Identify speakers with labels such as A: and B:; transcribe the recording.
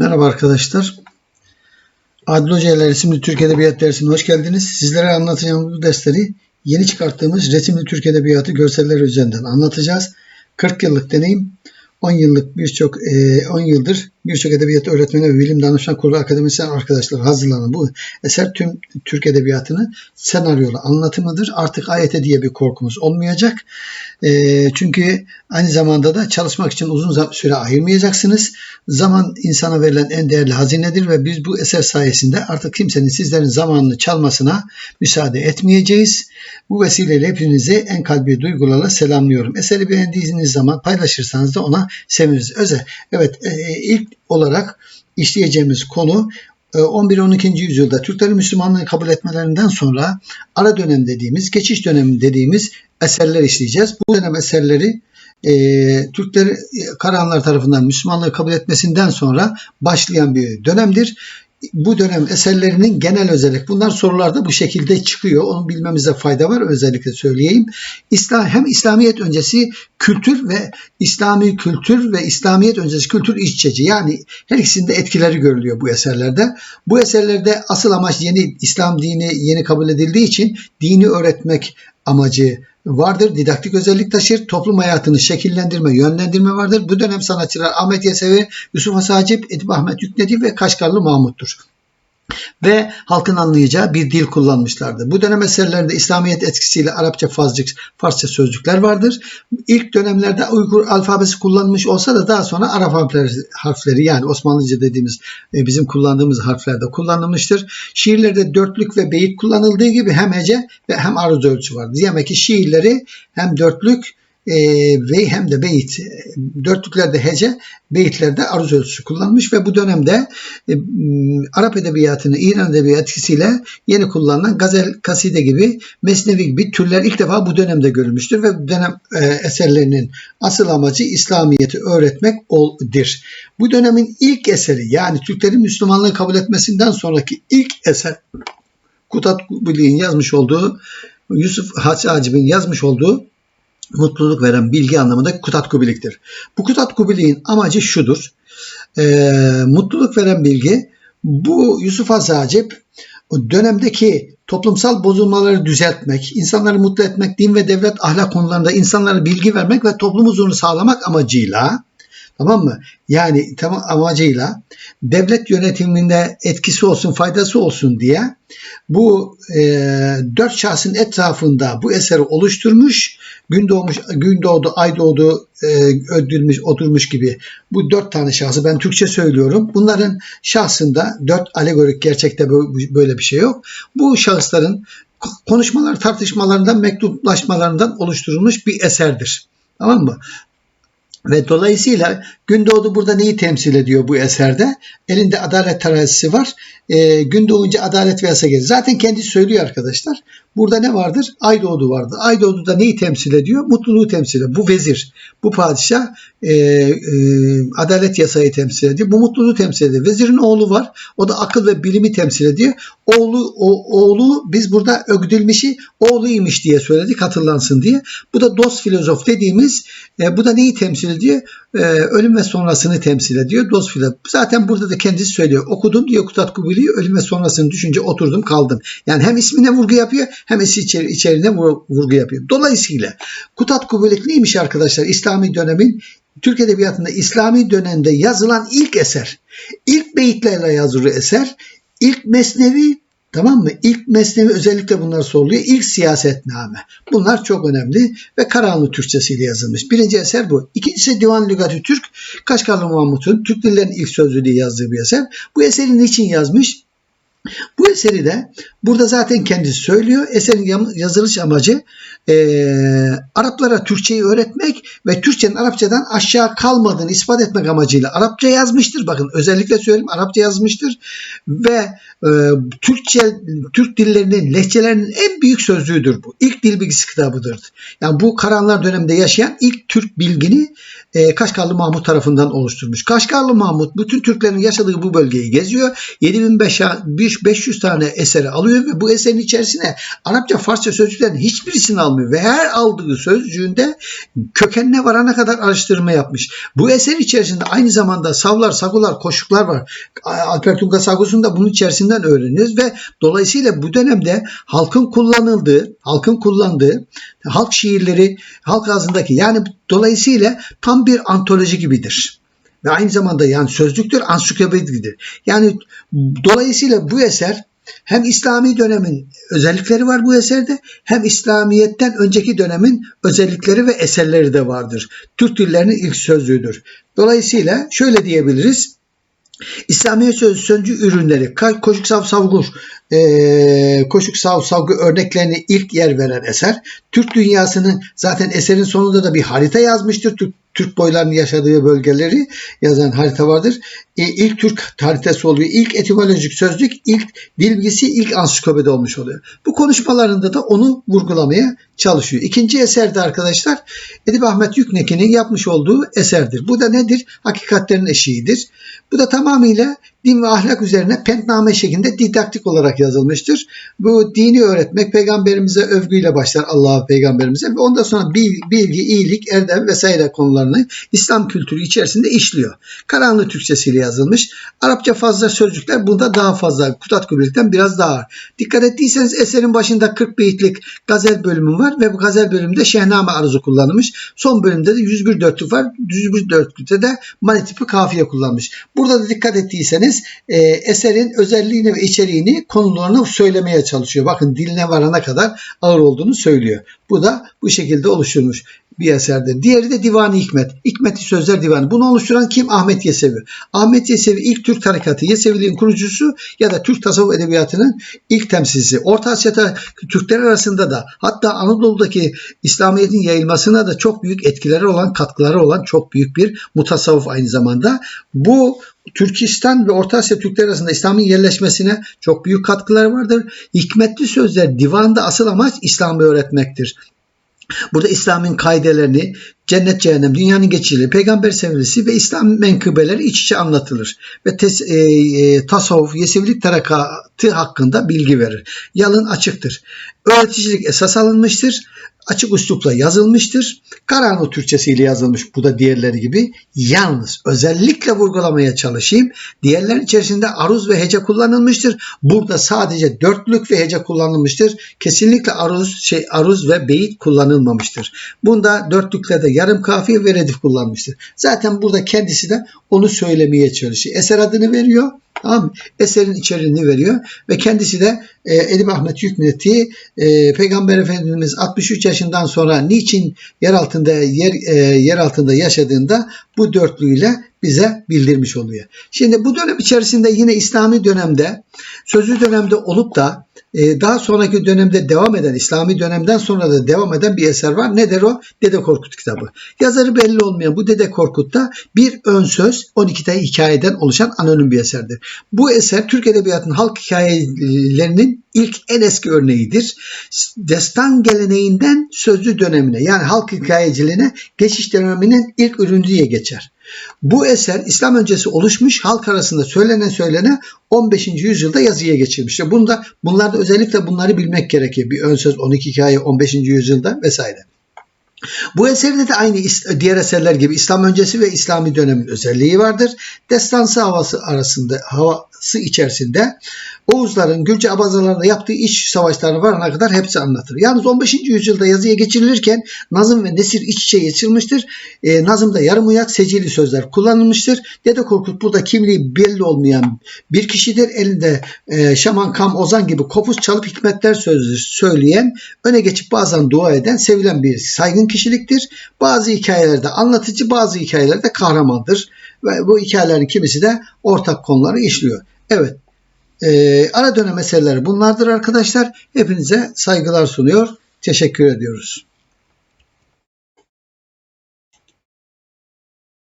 A: Merhaba arkadaşlar. Adil Hoca ile Resimli Türk Edebiyat dersine hoş geldiniz. Sizlere anlatacağım bu dersleri yeni çıkarttığımız Resimli Türk Edebiyatı görseller üzerinden anlatacağız. 40 yıllık deneyim, 10 yıllık birçok e, 10 yıldır birçok edebiyat öğretmeni ve bilim danışman kurulu akademisyen arkadaşlar hazırlanan bu eser tüm Türk edebiyatını senaryolu anlatımıdır. Artık AYT diye bir korkumuz olmayacak. E, çünkü aynı zamanda da çalışmak için uzun süre ayırmayacaksınız. Zaman insana verilen en değerli hazinedir ve biz bu eser sayesinde artık kimsenin sizlerin zamanını çalmasına müsaade etmeyeceğiz. Bu vesileyle hepinizi en kalbi duygularla selamlıyorum. Eseri beğendiğiniz zaman paylaşırsanız da ona seviniriz. Özel. Evet e, ilk olarak işleyeceğimiz konu 11-12. E, yüzyılda Türklerin Müslümanlığı kabul etmelerinden sonra ara dönem dediğimiz, geçiş dönemi dediğimiz eserler işleyeceğiz. Bu dönem eserleri e, Türkleri Karahanlar tarafından Müslümanlığı kabul etmesinden sonra başlayan bir dönemdir bu dönem eserlerinin genel özellik. Bunlar sorularda bu şekilde çıkıyor. Onu bilmemize fayda var. Özellikle söyleyeyim. İslam hem İslamiyet öncesi kültür ve İslami kültür ve İslamiyet öncesi kültür iç içeci. Yani her ikisinde etkileri görülüyor bu eserlerde. Bu eserlerde asıl amaç yeni İslam dini yeni kabul edildiği için dini öğretmek amacı vardır. Didaktik özellik taşır. Toplum hayatını şekillendirme, yönlendirme vardır. Bu dönem sanatçılar Ahmet Yesevi, Yusuf Asacip, Edip Ahmet Yüknedi ve Kaşgarlı Mahmut'tur ve halkın anlayacağı bir dil kullanmışlardı. Bu dönem eserlerinde İslamiyet etkisiyle Arapça, Farsça, Farsça sözcükler vardır. İlk dönemlerde Uygur alfabesi kullanılmış olsa da daha sonra Arap harfleri yani Osmanlıca dediğimiz e, bizim kullandığımız harflerde kullanılmıştır. Şiirlerde dörtlük ve beyit kullanıldığı gibi hem hece ve hem aruz ölçü vardır. Demek ki şiirleri hem dörtlük e, ve hem de beyit dörtlüklerde hece beyitlerde aruz ölçüsü kullanmış ve bu dönemde e, Arap edebiyatını İran edebiyatı etkisiyle yeni kullanılan gazel, kaside gibi mesnevi gibi türler ilk defa bu dönemde görülmüştür ve bu dönem e, eserlerinin asıl amacı İslamiyet'i öğretmek oldir. Bu dönemin ilk eseri yani Türklerin Müslümanlığı kabul etmesinden sonraki ilk eser Kutat Kubili'nin yazmış olduğu Yusuf Hacib'in yazmış olduğu mutluluk veren bilgi anlamında kutat kubiliktir. Bu kutat kubiliğin amacı şudur. E, mutluluk veren bilgi bu Yusuf Azacip dönemdeki toplumsal bozulmaları düzeltmek, insanları mutlu etmek, din ve devlet ahlak konularında insanlara bilgi vermek ve toplum huzurunu sağlamak amacıyla Tamam mı? Yani tamam amacıyla devlet yönetiminde etkisi olsun, faydası olsun diye bu e, dört şahsın etrafında bu eseri oluşturmuş. Gün doğmuş, gün doğdu, ay doğdu, e, ödülmüş, oturmuş gibi bu dört tane şahsı ben Türkçe söylüyorum. Bunların şahsında dört alegorik gerçekte böyle bir şey yok. Bu şahısların konuşmalar, tartışmalarından, mektuplaşmalarından oluşturulmuş bir eserdir. Tamam mı? Ve dolayısıyla Gündoğdu burada neyi temsil ediyor bu eserde? Elinde adalet terazisi var. E, gün doğunca adalet ve yasa gelir. Zaten kendisi söylüyor arkadaşlar. Burada ne vardır? Ay doğdu vardı. Ay doğdu da neyi temsil ediyor? Mutluluğu temsil ediyor. Bu vezir, bu padişah e, e, adalet yasayı temsil ediyor. Bu mutluluğu temsil ediyor. Vezirin oğlu var. O da akıl ve bilimi temsil ediyor. Oğlu o, oğlu biz burada ögdülmişi oğluymuş diye söyledik hatırlansın diye. Bu da dost filozof dediğimiz e, bu da neyi temsil ediyor? E, ölüm ve sonrasını temsil ediyor. Dost filozof. Zaten burada da kendisi söylüyor. Okudum diyor Kutat Kubili'yi ölüm ve sonrasını düşünce oturdum kaldım. Yani hem ismine vurgu yapıyor hem içeri, içeriğine vurgu yapıyor. Dolayısıyla Kutat Kubilik neymiş arkadaşlar? İslami dönemin Türk Edebiyatı'nda İslami dönemde yazılan ilk eser. İlk beyitlerle yazılı eser. İlk mesnevi Tamam mı? İlk mesnevi özellikle bunlar soruluyor. İlk siyasetname. Bunlar çok önemli ve Karahanlı Türkçesiyle yazılmış. Birinci eser bu. İkincisi Divan Lügatü Türk. Kaşgarlı Mahmut'un Türk dillerinin ilk sözlüğü diye yazdığı bir eser. Bu eseri niçin yazmış? Bu eseri de burada zaten kendisi söylüyor. Eserin yazılış amacı e, Araplara Türkçeyi öğretmek ve Türkçenin Arapçadan aşağı kalmadığını ispat etmek amacıyla Arapça yazmıştır. Bakın özellikle söyleyeyim Arapça yazmıştır ve e, Türkçe Türk dillerinin lehçelerinin en büyük sözlüğüdür bu. İlk dil bilgisi kitabıdır. Yani bu karanlar döneminde yaşayan ilk Türk bilgini e, Kaşgarlı Mahmut tarafından oluşturmuş. Kaşgarlı Mahmut bütün Türklerin yaşadığı bu bölgeyi geziyor. 7500 tane eseri alıyor ve bu eserin içerisine Arapça, Farsça sözcüklerin hiçbirisini almıyor ve her aldığı sözcüğünde kökenine varana kadar araştırma yapmış. Bu eser içerisinde aynı zamanda savlar, sagular, koşuklar var. Alper Tunga da bunun içerisinden öğreniyoruz ve dolayısıyla bu dönemde halkın kullanıldığı, halkın kullandığı halk şiirleri halk ağzındaki yani dolayısıyla tam bir antoloji gibidir. Ve aynı zamanda yani sözlüktür, ansiklopedidir. Yani dolayısıyla bu eser hem İslami dönemin özellikleri var bu eserde hem İslamiyet'ten önceki dönemin özellikleri ve eserleri de vardır. Türk dillerinin ilk sözlüğüdür. Dolayısıyla şöyle diyebiliriz. İslami söz, sözcü ürünleri, koşuk sav savgur, e, koşuk sav savgu örneklerini ilk yer veren eser. Türk dünyasının zaten eserin sonunda da bir harita yazmıştır. Türk Türk boylarının yaşadığı bölgeleri yazan harita vardır. E, ilk Türk haritası oluyor. İlk etimolojik sözlük, ilk bilgisi, ilk ansiklopedi olmuş oluyor. Bu konuşmalarında da onu vurgulamaya çalışıyor. İkinci eserde arkadaşlar Edip Ahmet Yükneki'nin yapmış olduğu eserdir. Bu da nedir? Hakikatlerin eşiğidir. Bu da tamamıyla din ve ahlak üzerine pentname şeklinde didaktik olarak yazılmıştır. Bu dini öğretmek peygamberimize övgüyle başlar Allah'a peygamberimize ve ondan sonra bilgi, iyilik, erdem vesaire konularını İslam kültürü içerisinde işliyor. Karanlı Türkçesiyle yazılmış. Arapça fazla sözcükler bunda daha fazla. Kutat Kübrelik'ten biraz daha ağır. Dikkat ettiyseniz eserin başında 40 beyitlik gazel bölümü var ve bu gazel bölümünde şehname arızı kullanılmış. Son bölümde de 101 dörtlük var. 101 dörtlükte de mani tipi kafiye kullanmış. Burada da dikkat ettiyseniz e, eserin özelliğini ve içeriğini konularını söylemeye çalışıyor. Bakın diline varana kadar ağır olduğunu söylüyor. Bu da bu şekilde oluşturmuş bir eserdir. Diğeri de Divan-ı Hikmet. Hikmeti Sözler Divanı. Bunu oluşturan kim? Ahmet Yesevi. Ahmet Yesevi ilk Türk tarikatı, Yeseviliğin kurucusu ya da Türk tasavvuf edebiyatının ilk temsilcisi. Orta Asya'da Türkler arasında da hatta Anadolu'daki İslamiyet'in yayılmasına da çok büyük etkileri olan, katkıları olan çok büyük bir mutasavvuf aynı zamanda. Bu Türkistan ve Orta Asya Türkler arasında İslam'ın yerleşmesine çok büyük katkıları vardır. Hikmetli sözler divanda asıl amaç İslam'ı öğretmektir. Burada İslam'ın kaidelerini, cennet cehennem, dünyanın geçiciliği, peygamber sevgisi ve İslam menkıbeleri iç içe anlatılır. Ve tes, e, e, tasavvuf, yesevilik tarakatı hakkında bilgi verir. Yalın açıktır. Öğreticilik esas alınmıştır açık üslupla yazılmıştır. Karanlı Türkçesiyle yazılmış bu da diğerleri gibi. Yalnız özellikle vurgulamaya çalışayım. Diğerlerin içerisinde aruz ve hece kullanılmıştır. Burada sadece dörtlük ve hece kullanılmıştır. Kesinlikle aruz, şey, aruz ve beyit kullanılmamıştır. Bunda dörtlüklerde yarım kafiye ve redif kullanmıştır. Zaten burada kendisi de onu söylemeye çalışıyor. Eser adını veriyor. Tamam Eserin içeriğini veriyor ve kendisi de e, Edip Ahmet Yüknet'i e, Peygamber Efendimiz 63 yaşından sonra niçin yer altında yer e, yer altında yaşadığında bu dörtlüyle bize bildirmiş oluyor. Şimdi bu dönem içerisinde yine İslami dönemde sözlü dönemde olup da daha sonraki dönemde devam eden, İslami dönemden sonra da devam eden bir eser var. Nedir o? Dede Korkut kitabı. Yazarı belli olmayan bu Dede Korkut'ta bir ön söz 12 tane hikayeden oluşan anonim bir eserdir. Bu eser Türk Edebiyatı'nın halk hikayelerinin ilk en eski örneğidir. Destan geleneğinden sözlü dönemine yani halk hikayeciliğine geçiş döneminin ilk ürünü diye geçer. Bu eser İslam öncesi oluşmuş halk arasında söylene söylene 15. yüzyılda yazıya geçirmiştir. Bunda bunlarda özellikle bunları bilmek gerekir. Bir ön söz 12 hikaye 15. yüzyılda vesaire. Bu eserde de aynı diğer eserler gibi İslam öncesi ve İslami dönemin özelliği vardır. Destansı havası arasında havası içerisinde Oğuzların Gürcü abazalarla yaptığı iç savaşları varana kadar hepsi anlatır. Yalnız 15. yüzyılda yazıya geçirilirken nazım ve nesir iç içe geçirilmiştir. E, nazımda yarım uyak secili sözler kullanılmıştır. Dede Korkut burada kimliği belli olmayan bir kişidir. Elinde e, şaman, kam, ozan gibi kopuz çalıp hikmetler sözü söyleyen, öne geçip bazen dua eden, sevilen bir saygın kişiliktir. Bazı hikayelerde anlatıcı, bazı hikayelerde kahramandır. Ve bu hikayelerin kimisi de ortak konuları işliyor. Evet e, ara dönem meseleleri bunlardır arkadaşlar. Hepinize saygılar sunuyor. Teşekkür ediyoruz.